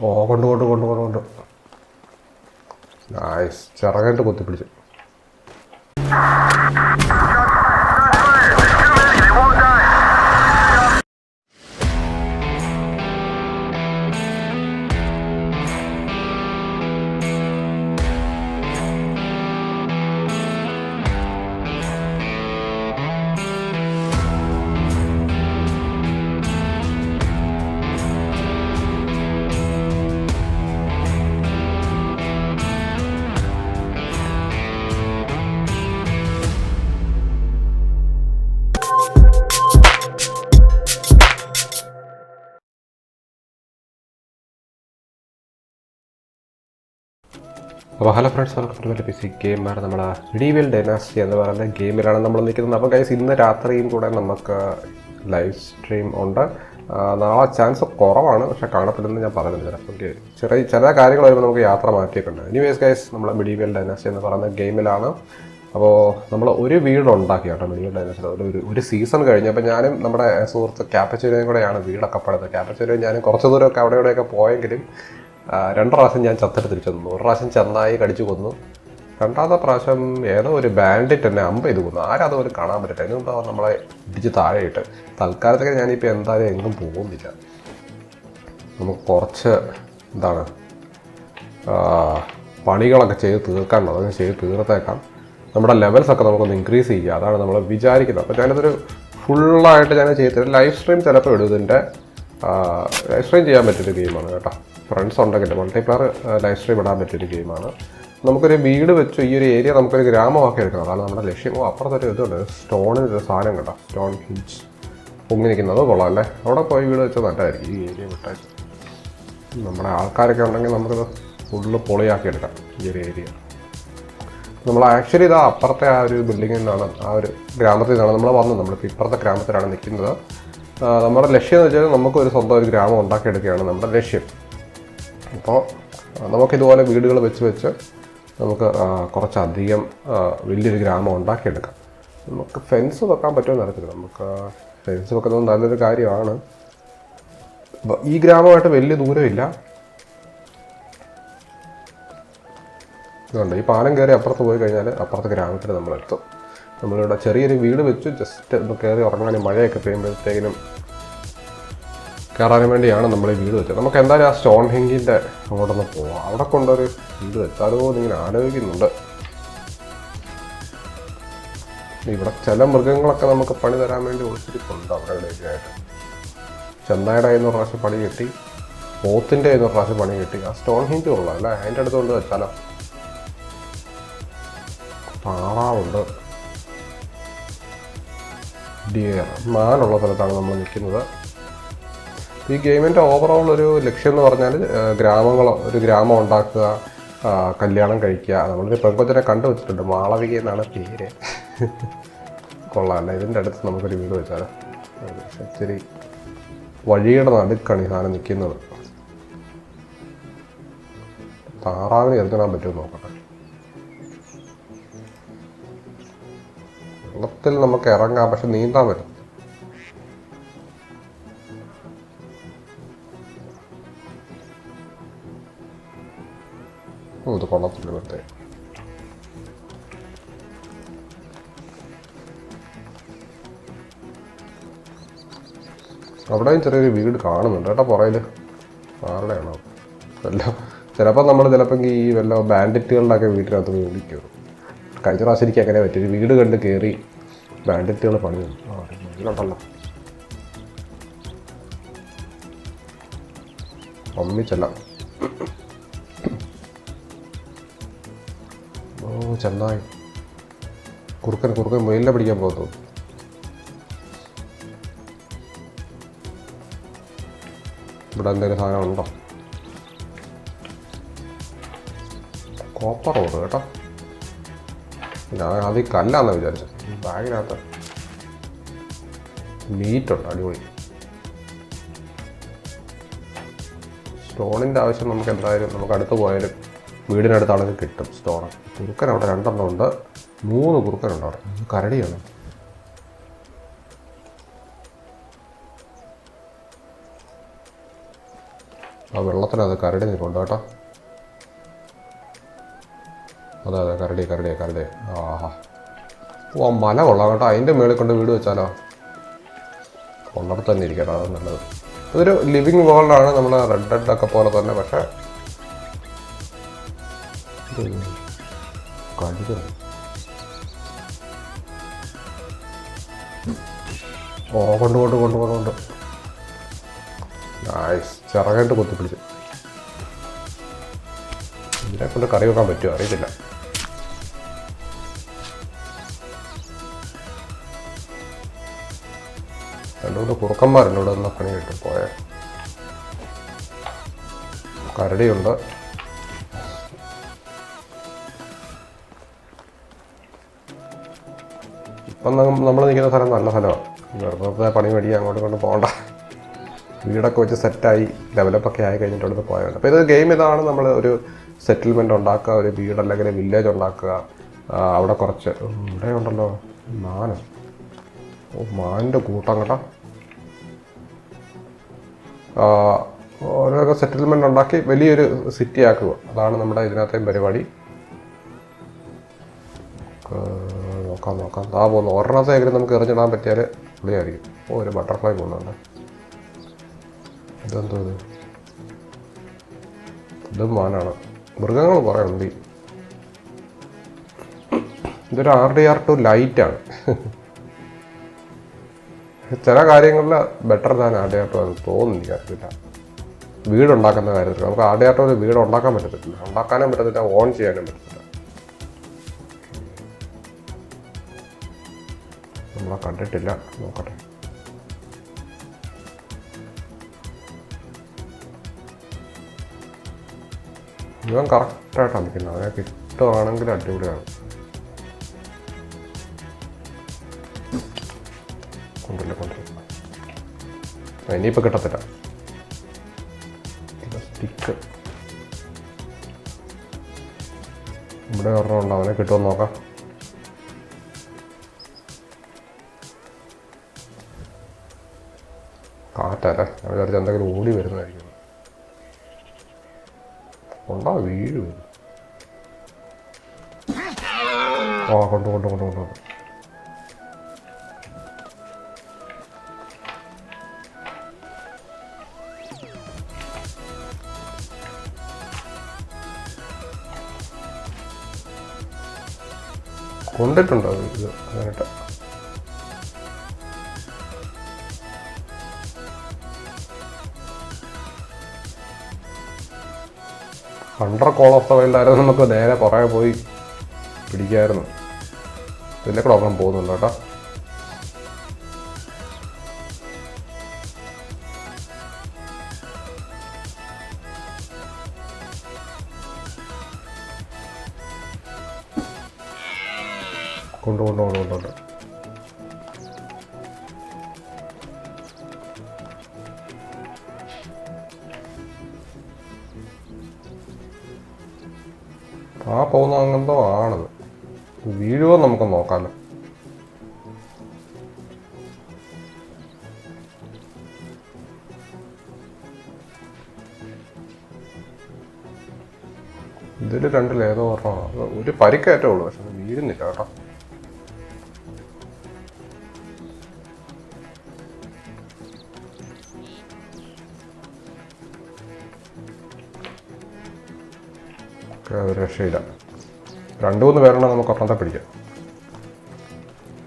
ഓ കൊണ്ട് കൊണ്ട് കൊണ്ട് കൊണ്ട് കൊണ്ട്. നായസ് ചിറകായിട്ട് കുത്തിപ്പിടിച്ചു. അപ്പോൾ hello friends welcome to P C ഗെയിമാണ് നമ്മൾ മിഡീവിയൽ ഡൈനാസ്റ്റി എന്ന് പറയുന്ന ഗെയിമിലാണ് നമ്മൾ നിൽക്കുന്നത്. അപ്പോൾ ഗൈസ് ഇന്ന് രാത്രിയും കൂടെ നമുക്ക് ലൈവ് സ്ട്രീം ഉണ്ട്. നാളെ ചാൻസ് കുറവാണ് പക്ഷെ കാണത്തില്ലെന്ന് ഞാൻ പറയുന്നില്ല ഓക്കെ ചെറിയ ചില കാര്യങ്ങൾ വരുമ്പോൾ നമുക്ക് യാത്ര മാറ്റിയിട്ടുണ്ട്. എനിവേസ് ഗൈസ് നമ്മൾ മിഡീവിയൽ ഡൈനാസ്റ്റി എന്ന് പറയുന്ന ഗെയിമിലാണ്. അപ്പോൾ നമ്മൾ ഒരു വീട് ഉണ്ടാക്കി കേട്ടോ മിഡീവിയൽ ഡൈനാസ്റ്റി ഒരു ഒരു സീസൺ കഴിഞ്ഞ് അപ്പോൾ ഞാനും നമ്മുടെ സുഹൃത്ത് ക്യാപ്പച്ചൂരയും കൂടെയാണ് വീടൊക്കെ പടുന്നത് ക്യാപ്പച്ചൂരയും ഞാനും കുറച്ച് ദൂരമൊക്കെ അവിടെ ഇവിടെയൊക്കെ പോയെങ്കിലും രണ്ട് പ്രാവശ്യം ഞാൻ ചത്തിട്ട് തിരിച്ചു തന്നു ഒരു പ്രാവശ്യം ചെന്നായി കടിച്ചു കൊന്നു. രണ്ടാമത്തെ പ്രാവശ്യം ഏതോ ഒരു ബാൻഡിറ്റ് എന്നെ അമ്പ ചെയ്ത് കൊന്നു. ആരും അതുപോലെ കാണാൻ പറ്റില്ല. അതിന് മുമ്പ് നമ്മളെ ഇടിച്ച് താഴെയിട്ട്. തൽക്കാലത്തേക്ക് ഞാനിപ്പോൾ എന്തായാലും എങ്ങും പോകുന്നില്ല. നമുക്ക് കുറച്ച് എന്താണ് പണികളൊക്കെ ചെയ്ത് തീർക്കാനുള്ളത്. അതൊക്കെ ചെയ്ത് തീർത്തേക്കാം. നമ്മുടെ ലെവൽസൊക്കെ നമുക്കൊന്ന് ഇൻക്രീസ് ചെയ്യുക. അതാണ് നമ്മൾ വിചാരിക്കുന്നത്. അപ്പോൾ ഞാനിതൊരു ഫുള്ളായിട്ട് ഞാൻ ചെയ്തിട്ട് ലൈവ് സ്ട്രീം ചിലപ്പോൾ ഇടും ഇതിന്റെ ലൈവ് സ്ട്രീം ചെയ്യാൻ പറ്റിയൊരു ഗെയിമാണ് കേട്ടോ. ഫ്രണ്ട്സ് ഉണ്ടെങ്കിൽ മൾട്ടിപ്ലെയർ ലൈവ് സ്ട്രീം ഇടാൻ പറ്റിയൊരു ഗെയിമാണ് നമുക്കൊരു വീട് വെച്ച് ഈ ഒരു ഏരിയ നമുക്കൊരു ഗ്രാമമാക്കി എടുക്കണം. അതാണ് നമ്മുടെ ലക്ഷ്യം. ഓ അപ്പുറത്തൊരു ഇതുണ്ട്. സ്റ്റോണിനൊരു സാധനം കേട്ടോ. സ്റ്റോൺ ഹിഞ്ച് പൊങ്ങി നിൽക്കുന്നത് കൊള്ളാം അല്ലേ? അവിടെ പോയി വീട് വെച്ചാൽ നല്ലതായിരിക്കും. ഈ ഏരിയ വിട്ടാൽ നമ്മുടെ ആൾക്കാരൊക്കെ ഉണ്ടെങ്കിൽ നമുക്കത് ഫുള്ള് പൊളിയാക്കി എടുക്കാം ഈ ഒരു ഏരിയ നമ്മൾ ആക്ച്വലി ഇത് അപ്പുറത്തെ ആ ഒരു ബിൽഡിങ്ങിൽ നിന്നാണ് ആ ഒരു ഗ്രാമത്തിൽ നിന്നാണ് നമ്മൾ വന്നത്. നമ്മളിപ്പോൾ ഇപ്പുറത്തെ ഗ്രാമത്തിലാണ് നിൽക്കുന്നത്. നമ്മുടെ ലക്ഷ്യം എന്ന് വെച്ചാൽ നമുക്കൊരു സ്വന്തം ഒരു ഗ്രാമം ഉണ്ടാക്കിയെടുക്കുകയാണ് നമ്മുടെ ലക്ഷ്യം. അപ്പോൾ നമുക്കിതുപോലെ വീടുകൾ വെച്ച് വെച്ച് നമുക്ക് കുറച്ചധികം വലിയൊരു ഗ്രാമം ഉണ്ടാക്കിയെടുക്കാം. നമുക്ക് ഫെൻസ് വെക്കാൻ പറ്റുമെന്ന് അറിയത്തില്ല നമുക്ക് ഫെൻസ് വെക്കുന്നത് നല്ലൊരു കാര്യമാണ്. ഈ ഗ്രാമമായിട്ട് വലിയ ദൂരമില്ല. ഇതുണ്ട്. ഈ പാലം കയറി അപ്പുറത്ത് പോയി കഴിഞ്ഞാൽ അപ്പുറത്തെ ഗ്രാമത്തിൽ നമ്മൾ എത്തും നമ്മളിവിടെ ചെറിയൊരു വീട് വെച്ച്. ജസ്റ്റ് ഒന്ന് കയറി ഉറങ്ങാനും മഴയൊക്കെ പെയ്യുമ്പോഴത്തേക്കിനും കയറാനും വേണ്ടിയാണ് നമ്മൾ ഈ വീട് വെച്ചത്. നമുക്ക് എന്തായാലും ആ സ്റ്റോൺ ഹെങ്കിന്റെ അങ്ങോട്ടൊന്ന് പോവാം. അവിടെ കൊണ്ടൊരു വീട് വെച്ചാലോ എന്നിങ്ങനെ ആലോചിക്കുന്നുണ്ട്. ഇവിടെ ചില മൃഗങ്ങളൊക്കെ നമുക്ക് പണി തരാൻ വേണ്ടി ഒളിച്ചിരിപ്പുണ്ട് അവിടെ ഇവിടെയൊക്കെയായിട്ട് ചെന്നായുടെ കയ്യിൽ പ്രാവശ്യം പണി കിട്ടി. പോത്തിന്റെ നിന്ന് പ്രാവശ്യം പണി കിട്ടി. ആ സ്റ്റോൺ ഹിഞ്ച് കൊള്ളാം അതിന്റെ അടുത്തുകൊണ്ട് വെച്ചാലോ? താറാവുണ്ട് ഡിയർ മാനുള്ള സ്ഥലത്താണ് നമ്മൾ നിൽക്കുന്നത്. ഈ ഗെയിമിന്റെ ഓവറോൾ ഒരു ലക്ഷ്യം എന്ന് പറഞ്ഞാൽ ഗ്രാമങ്ങളോ ഒരു ഗ്രാമം ഉണ്ടാക്കുക കല്യാണം കഴിക്കുക. നമ്മളൊരു കണ്ടു വെച്ചിട്ടുണ്ട്. മാളവിക എന്നാണ് പേര്. കൊള്ളാം അല്ലേ? ഇതിന്റെ അടുത്ത് നമുക്കൊരു വീട് വെച്ചാൽ ഇച്ചിരി വഴിയുടെ നടുക്കാണ് ഈ സാധനം നിൽക്കുന്നത്. താറാവിന് എറിഞ്ഞിടാൻ പറ്റുമോ നോക്കട്ടെ. വെള്ളത്തിൽ നമുക്ക് ഇറങ്ങാം പക്ഷെ നീന്താൻ പറ്റും ഇത് കൊള്ളത്തില്ല വെറുതെ അവിടെയും ചെറിയൊരു വീട് കാണുന്നുണ്ട്. കേട്ടോ പുറയിൽ ആരുടെയാണോ? എല്ലാം ചിലപ്പോൾ നമ്മൾ ചിലപ്പോൾ ഈ വല്ല ബാൻഡിറ്റുകളുടെയൊക്കെ വീട്ടിനകത്ത് പോയി വിളിക്കും കഴിഞ്ഞ പ്രാവശ്യം എനിക്ക് അങ്ങനെ പറ്റിയൊരു വീട് കണ്ട് കയറി ബാൻഡിറ്റുകൾ പണി തന്നു. ഒന്നിച്ചല്ല. ഓ ചെന്നായി. കുറുക്കൻ കുറുക്കൻ മുയലിനെ പിടിക്കാൻ പോകുന്നു ഇവിടെ എന്തെങ്കിലും സാധനം ഉണ്ടോ? കോപ്പർ റോഡ് കേട്ടോ. ഞാൻ അത് കല്ലാന്നാ വിചാരിച്ചത്. ബാഗിനകത്ത് മീറ്റുണ്ട് അടിപൊളി. സ്റ്റോണിന്റെ ആവശ്യം നമുക്ക് എന്തായാലും നമുക്ക് അടുത്ത് പോയാലും വീടിനടുത്താണെങ്കിൽ കിട്ടും സ്റ്റോൺ. കുറുക്കൻ അവിടെ രണ്ടെണ്ണം ഉണ്ട്. മൂന്ന് കുറുക്കനുണ്ട് അവിടെ. കരടിയാണ്. ആ വെള്ളത്തിനത് കരടി നിൽക്കുന്നുണ്ട് കേട്ടോ. അതെ അതെ കരടി കരടി കരടി. ആഹാ. ഓ മല കൊള്ളാം കേട്ടോ. അതിന്റെ മേളിൽ കൊണ്ട് വീട് വെച്ചാലോ? ഉള്ളിടത്ത് തന്നെ ഇരിക്കട്ടോ അത് നല്ലത്. ഇതൊരു ലിവിങ് വേൾഡാണ് നമ്മൾ റെഡ് ഡെഡ് ഒക്കെ പോലെ തന്നെ പക്ഷേ ഓ കൊണ്ട് കൊണ്ട് കൊണ്ട് കൊണ്ട് കൊണ്ട്. നൈസ് ചിറകായിട്ട് കൊത്തിപ്പിടിച്ച്. ഇതിനെ കൊണ്ട് കറി വെക്കാൻ പറ്റുമോ? അറിയത്തില്ല. കുറുക്കന്മാരുണ്ട് ഇവിടെ നിന്ന് പണി കിട്ടും പോയ കരടിയുണ്ട്. ഇപ്പം നമ്മൾ നിൽക്കുന്ന സ്ഥലം നല്ല സ്ഥലമാണ്. വെറുതെ പണി മേടിക്കുക അങ്ങോട്ട് കൊണ്ട് പോകണ്ട. വീടൊക്കെ വെച്ച് സെറ്റായി ഡെവലപ്പൊക്കെ ആയി കഴിഞ്ഞിട്ട് അവിടുന്ന് പോയാണ് അപ്പോൾ ഇത് ഗെയിം ഇതാണ് നമ്മൾ ഒരു സെറ്റിൽമെന്റ് ഉണ്ടാക്കുക ഒരു വീട് അല്ലെങ്കിൽ വില്ലേജ് ഉണ്ടാക്കുക. അവിടെ കുറച്ച്. ഇവിടെ ഉണ്ടല്ലോ മാന. ഓ മാനിന്റെ കൂട്ടം കേട്ടോ. ഓരോ സെറ്റിൽമെന്റ് ഉണ്ടാക്കി വലിയൊരു സിറ്റി ആക്കുക. അതാണ് നമ്മുടെ ഇതിനകത്തെയും പരിപാടി. നോക്കാം നോക്കാം. താ പോകുന്നു. ഒരെണ്ണത്തെങ്കിലും നമുക്ക് എറിഞ്ഞിടാൻ പറ്റിയാൽ പുള്ളിയായിരിക്കും. ഓ ഒരു ബട്ടർഫ്ലൈ പോകുന്നുണ്ട്. ഇതെന്തോ ഇത്? ഇതും മാനാണ്. മൃഗങ്ങൾ കുറേ ഉണ്ട്. ഇതൊരു ആർ ഡി ആർ ടു ലൈറ്റാണ് ചില കാര്യങ്ങളിൽ ബെറ്റർ ദാൻ ആടയാട്ടോ എന്ന് തോന്നുന്നു അറിയില്ല വീടുണ്ടാക്കുന്ന കാര്യത്തിൽ. നമുക്ക് ആടയാട്ടോ വീട് ഉണ്ടാക്കാൻ പറ്റത്തില്ല. ഉണ്ടാക്കാനും പറ്റത്തില്ല ഓൺ ചെയ്യാനും പറ്റത്തില്ല. നമ്മളെ കണ്ടിട്ടില്ല. നോക്കട്ടെ. ഇവൻ കറക്റ്റായിട്ടാണ് നിൽക്കുന്നത്. അതൊക്കെ ഇഷ്ടമാണെങ്കിൽ അടിപൊളിയാണ്. ഇനിയിപ്പോൾ കിട്ടത്തില്ല. സ്റ്റിക്ക് ഇവിടെ ഒരെണ്ണം ഉണ്ട് അവനെ കിട്ടുമെന്ന് നോക്കാം. കാറ്റല്ലേ? ഞാൻ വിചാരിച്ച എന്തെങ്കിലും ഓടി വരുന്നതായിരിക്കും. കൊണ്ടാ വീഴും ആ കൊണ്ടു കൊണ്ടു കൊണ്ടു കൊണ്ടു കൊണ്ട്. കൊണ്ടിട്ടുണ്ടോ ഇത് അങ്ങനെ Hunter Call of the Wild നമുക്ക് നേരെ കുറേ പോയി പിടിക്കായിരുന്നു. ഇതിന്റെ കൂടെ ഒരെണ്ണം പോകുന്നുണ്ട് കേട്ടോ. ആ പോകുന്ന അങ്ങെന്തോ ആണത് വീഴുവോ നമുക്ക് നോക്കാമല്ലോ ഇതിൽ രണ്ടിലേതോ ഒരെണ്ണമാണ് ഒരു പരിക്കേറ്റേ ഉള്ളൂ പക്ഷെ വീഴുന്നില്ല കേട്ടോ. ഒരു രക്ഷയില്ല. രണ്ട് മൂന്ന് പേരുണ്ടെങ്കിൽ നമുക്ക് ഒരെണ്ണത്തെ പിടിക്കാം.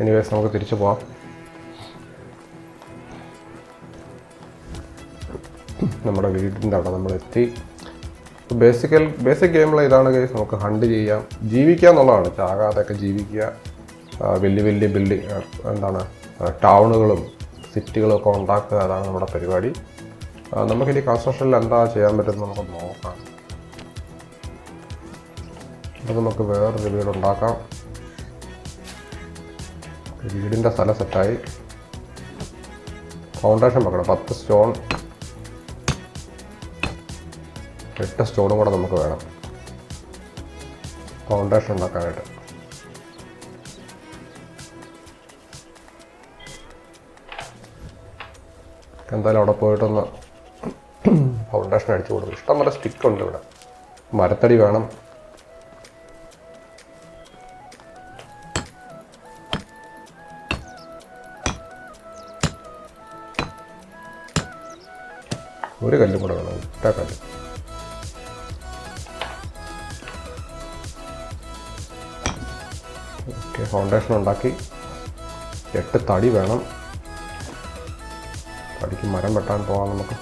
എനിവേസ് നമുക്ക് തിരിച്ചു പോവാം. നമ്മുടെ വീടിന്റെ അവിടെ നമ്മൾ എത്തി. ബേസിക്കൽ ബേസിക് ഗെയിമുള്ള ഇതാണ് കേസ് നമുക്ക് ഹണ്ട് ചെയ്യാം. ജീവിക്കുക എന്നുള്ളതാണ്. ചാകാതെയൊക്കെ ജീവിക്കുക. വലിയ വലിയ ബിൽഡിങ് എന്താണ് ടൗണുകളും സിറ്റികളും ഒക്കെ ഉണ്ടാക്കുക അതാണ് നമ്മുടെ പരിപാടി. നമുക്കിനി കൺസ്ട്രക്ഷനിൽ എന്താ ചെയ്യാൻ പറ്റുന്നത് നമുക്ക് നോക്കാം. അപ്പോൾ നമുക്ക് വേറൊരു വീട് ഉണ്ടാക്കാം. വീടിന്റെ സ്ഥലം സെറ്റായി. ഫൗണ്ടേഷൻ വെക്കണം. പത്ത് സ്റ്റോൺ. എട്ട് സ്റ്റോണും കൂടെ നമുക്ക് വേണം. ഫൗണ്ടേഷൻ ഉണ്ടാക്കാനായിട്ട്. എന്തായാലും അവിടെ പോയിട്ടൊന്ന് ഫൗണ്ടേഷൻ അടിച്ചു കൊടുക്കും. ഇഷ്ടം പോലെ സ്റ്റിക്ക് ഉണ്ട് ഇവിടെ. മരത്തടി വേണം. ഒരു കല്ലും കൂടെ വേണം. ഒറ്റ കല്ല് ഓക്കെ ഫൗണ്ടേഷൻ ഉണ്ടാക്കി. എട്ട് തടി വേണം. തടിക്ക് മരം വെട്ടാൻ പോകാം നമുക്ക്.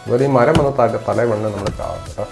അതുപോലെ ഈ മരം വന്ന് തല തല മണ്ണ് നമ്മൾ ചാവും കേട്ടോ.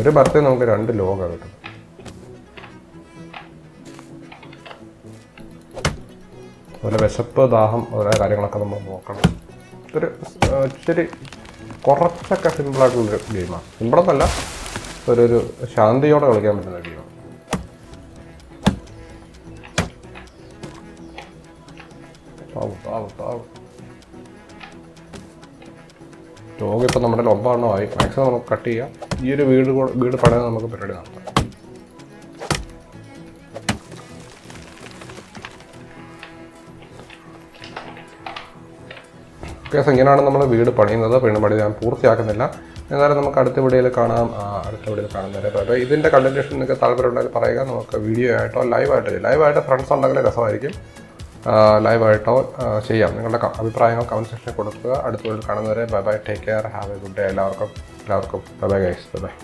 ഒരു ബർത്തിൽ നമുക്ക് രണ്ട് ലോക കിട്ടും. അതുപോലെ വിശപ്പ് ദാഹം ഓരോ കാര്യങ്ങളൊക്കെ നമ്മൾ നോക്കണം. ആ, ഇച്ചിരി കുറച്ചൊക്കെ സിമ്പിളായിട്ടുള്ളൊരു ഗെയിമാണ് സിമ്പിളെന്നല്ല ഒരു ഒരു ശാന്തിയോടെ കളിക്കാൻ പറ്റുന്ന ഗെയിമാണ് രോഗം ഇപ്പം നമ്മുടെ ആയി? മാക്സിമം നമുക്ക് കട്ട് ചെയ്യാം. ഈ ഒരു വീട് വീട് പണിത് നമുക്ക് പരിപാടി നടത്താം. കേസ് ഇങ്ങനെയാണ് നമ്മൾ വീട് പണിയുന്നത്? പിന്നെ പണി ഞാൻ പൂർത്തിയാക്കുന്നില്ല. എന്നാലും നമുക്ക് അടുത്ത വീഡിയോയിൽ കാണാം. അടുത്ത വീഡിയോയിൽ കാണുന്നവരെ അപ്പോൾ ഇതിന്റെ കണ്ടിന്യൂഷൻ നിങ്ങൾക്ക് താല്പര്യം ഉണ്ടെങ്കിൽ പറയുക. നമുക്ക് വീഡിയോ ആയിട്ടോ ലൈവായിട്ടോ ലൈവായിട്ട് ഫ്രണ്ട്സ് ഉണ്ടെങ്കിൽ രസമായിരിക്കും. ലൈവായിട്ടോ ചെയ്യാം. നിങ്ങളുടെ അഭിപ്രായങ്ങൾ കമന്റ് സെക്ഷനിൽ കൊടുക്കുക. അടുത്ത വീട്ടിൽ കാണുന്നവരെ bye bye take care have a good day എല്ലാവർക്കും എല്ലാവർക്കും bye bye guys bye bye